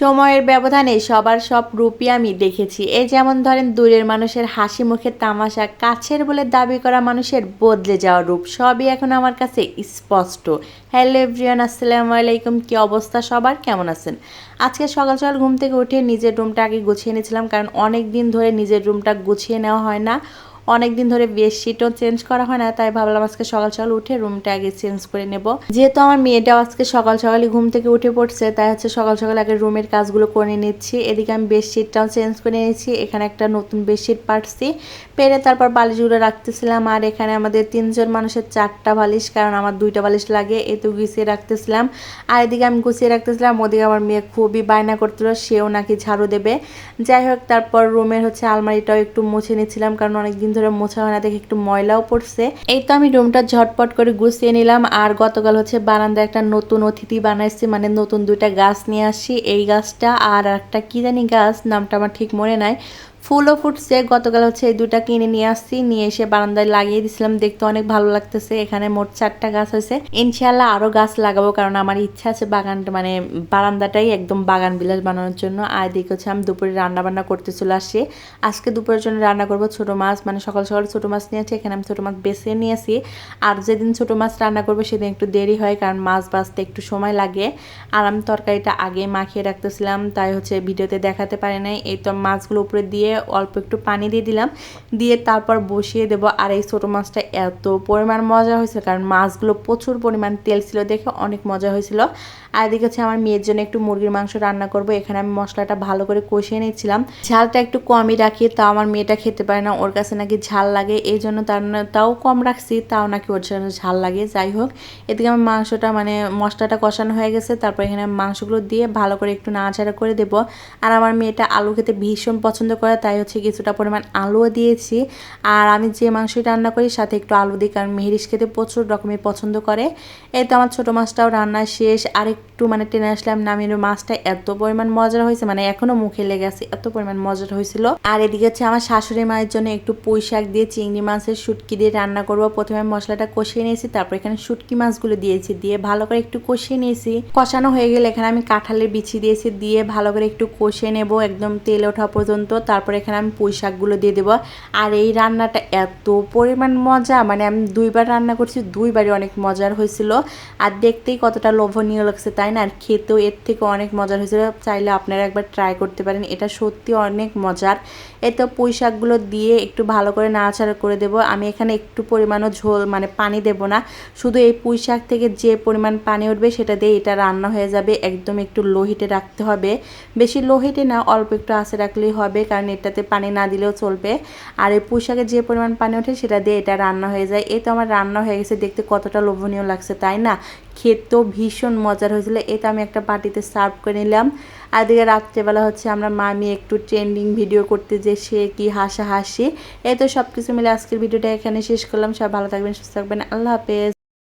সময়ের ব্যবধানে সবার সব রূপই আমি দেখেছি। এই যেমন ধরেন, দূরের মানুষের হাসি মুখের তামাশা, কাছের বলে দাবি করা মানুষের বদলে যাওয়া রূপ, সবই এখন আমার কাছে স্পষ্ট। হ্যালো এভরিওয়ান, আসসালামু আলাইকুম। কি অবস্থা সবার? কেমন আছেন? আজকে সকাল সকাল ঘুম থেকে উঠে নিজের রুমটা আগে গুছিয়ে নিয়েছিলাম কারণ অনেক দিন ধরে নিজের রুমটা গুছিয়ে নেওয়া হয় না। অনেক দিন ধরে বেডশিটও চেঞ্জ করা হয় না, তাই ভাবলাম আজকে সকাল সকাল উঠে রুমটা আগে চেঞ্জ করে নেব। যেহেতু আমার মেয়েটাও আজকে সকাল সকালই ঘুম থেকে উঠে পড়ছে, তাই হচ্ছে সকাল সকাল আগে রুমের কাজগুলো করে নিচ্ছি। এদিকে আমি বেডশিটটাও চেঞ্জ করে নিয়েছি, এখানে একটা নতুন বেডশিট পাটছি পেরে তারপর বালিশগুলো রাখতেছিলাম, আর এখানে আমাদের তিনজন মানুষের চারটা বালিশ, কারণ আমার দুইটা বালিশ লাগে এ তো গুছিয়ে রাখতেছিলাম। আর এদিকে আমি গুছিয়ে রাখতেছিলাম, ওদিকে আমার মেয়ে খুবই বায়না করছিল, সেও নাকি ঝাড়ু দেবে। যাই হোক, তারপর রুমের হচ্ছে আলমারিটাও একটু মুছে নিচ্ছিলাম, কারণ অনেকদিন ধরে মোছা হয় না দেখে একটু ময়লাও পড়ছে। এই তো আমি রুমটা ঝটপট করে গুছিয়ে নিলাম। আর গতকাল হচ্ছে বারান্দায় একটা নতুন অতিথি বানাইছি মানে নতুন দুইটা গাছ নিয়ে আসি এই গাছটা আর একটা কি জানি গাছ, নামটা আমার ঠিক মনে নাই। ফুলও ফুটছে গতকাল হচ্ছে এই দুটা কিনে নিয়ে আসছি, নিয়ে এসে বারান্দায় লাগিয়ে দিছিলাম। দেখতে অনেক ভালো লাগতেছে। এখানে মোট চারটা গাছ হয়েছে। ইনশাল্লাহ আরও গাছ লাগাবো, কারণ আমার ইচ্ছা আছে বাগানটা মানে বারান্দাটাই একদম বাগান বিলাস বানানোর জন্য। আর দিকে হচ্ছে আমি দুপুরে রান্না বান্না করতে চলে আসছি। আজকে দুপুরের জন্য রান্না করব ছোট মাছ মানে সকাল সকাল ছোট মাছ নিয়ে নিয়েছি এখানে আমি ছোট মাছ বেছে নিয়েছি আর যেদিন ছোট মাছ রান্না করব সেদিন একটু দেরি হয়, কারণ মাছ বাছতে একটু সময় লাগে। আর আমি তরকারিটা আগে মাখিয়ে রাখতেছিলাম, তাই হচ্ছে ভিডিওতে দেখাতে পারি নাই। এই তো মাছগুলো উপরে দিয়ে অল্প একটু পানি দিয়ে দিলাম। দিয়ে তারপর বসিয়ে দেব। আর এই ছোটো মাছটা এত পরিমাণ মজা হয়েছিল, কারণ মাছগুলো প্রচুর পরিমাণ তেল ছিল দেখে অনেক মজা হয়েছিল। আর এদিকে হচ্ছে আমার মেয়ের জন্য একটু মুরগির মাংস রান্না করব। এখানে আমি মশলাটা ভালো করে কষিয়ে নিচ্ছিলাম ঝালটা একটু কমই রাখি, তাও আমার মেয়েটা খেতে পারে না। ওর কাছে নাকি ঝাল লাগে, এই জন্য তার তাও কম রাখছি, তাও নাকি ওর জন্য ঝাল লাগে। যাই হোক, এদিকে আমার মাংসটা মানে মশলাটা কষানো হয়ে গেছে। তারপর এখানে মাংসগুলো দিয়ে ভালো করে একটু নাড়াচাড়া করে দেব। আর আমার মেয়েটা আলু খেতে ভীষণ পছন্দ করে, তাই হচ্ছে কিছুটা পরিমাণ আলুও দিয়েছি। আর আমি যে মাংসই রান্না করি, সাথে একটু আলু দিই কারণ মেহরিস খেতে প্রচুর রকমের পছন্দ করে। এই তো আমার ছোটো মাছটাও রান্না শেষ। আর একটু মানে টেনে আসলাম নামিয়ে মাছটা, এত পরিমাণ মজার হয়েছে মানে এখনও মুখে লেগে আছে, এত পরিমাণ মজার হয়েছিল। আর এদিকে হচ্ছে আমার শাশুড়ি মায়ের জন্য একটু পুঁই শাক দিয়ে চিংড়ি মাছের শুটকি দিয়ে রান্না করব। প্রথমে মশলাটা কষিয়ে নিয়েছি, তারপর এখানে শুটকি মাছগুলো দিয়েছি, দিয়ে ভালো করে একটু কষিয়ে নিয়েছি। কষানো হয়ে গেলে এখানে আমি কাঁঠালের বিছি দিয়েছি, দিয়ে ভালো করে একটু কষিয়ে নেব, একদম তেল ওঠা পর্যন্ত। তারপর এখানে আমি পুঁই শাকগুলো দিয়ে দেবো। আর এই রান্নাটা এত পরিমাণ মজা মানে আমি দুইবার রান্না করছি, দুইবারই অনেক মজার হয়েছিল। আর দেখতেই কতটা লোভনীয় লাগছে, তাই না? আর খেতেও এর থেকে অনেক মজার হয়েছিল। চাইলে আপনারা একবার ট্রাই করতে পারেন, এটা সত্যি অনেক মজার। এই তো পুঁই শাকগুলো দিয়ে একটু ভালো করে নাড়াচাড়া করে দেব। আমি এখানে একটু পরিমাণও ঝোল মানে পানি দেব না। শুধু এই পুঁই শাক থেকে যে পরিমাণ পানি উঠবে, সেটা দিয়ে এটা রান্না হয়ে যাবে। একদম একটু লো হিটে রাখতে হবে। বেশি লো হিটে না, অল্প একটু আঁচে রাখলেই হবে, কারণ এটাতে পানি না দিলেও চলবে। আর এই পুঁই শাকের যে পরিমাণ পানি ওঠে সেটা দিয়ে এটা রান্না হয়ে যায়। এই তো আমার রান্না হয়ে গেছে, দেখতে কতটা লোভনীয় লাগছে, তাই না? খেতেও ভীষণ মজার হয়েছিল। এটা আমি একটা বাটিতে সার্ভ করে নিলাম। আর দিকে রাত্রেবেলা হচ্ছে আমরা মামি একটু ট্রেন্ডিং ভিডিও করতে যে সে কি হাসা হাসি এই তো সব কিছু মিলে আজকের ভিডিওটা এখানে শেষ করলাম। সব ভালো থাকবেন, সুস্থ থাকবেন। আল্লাহ হাফেজ।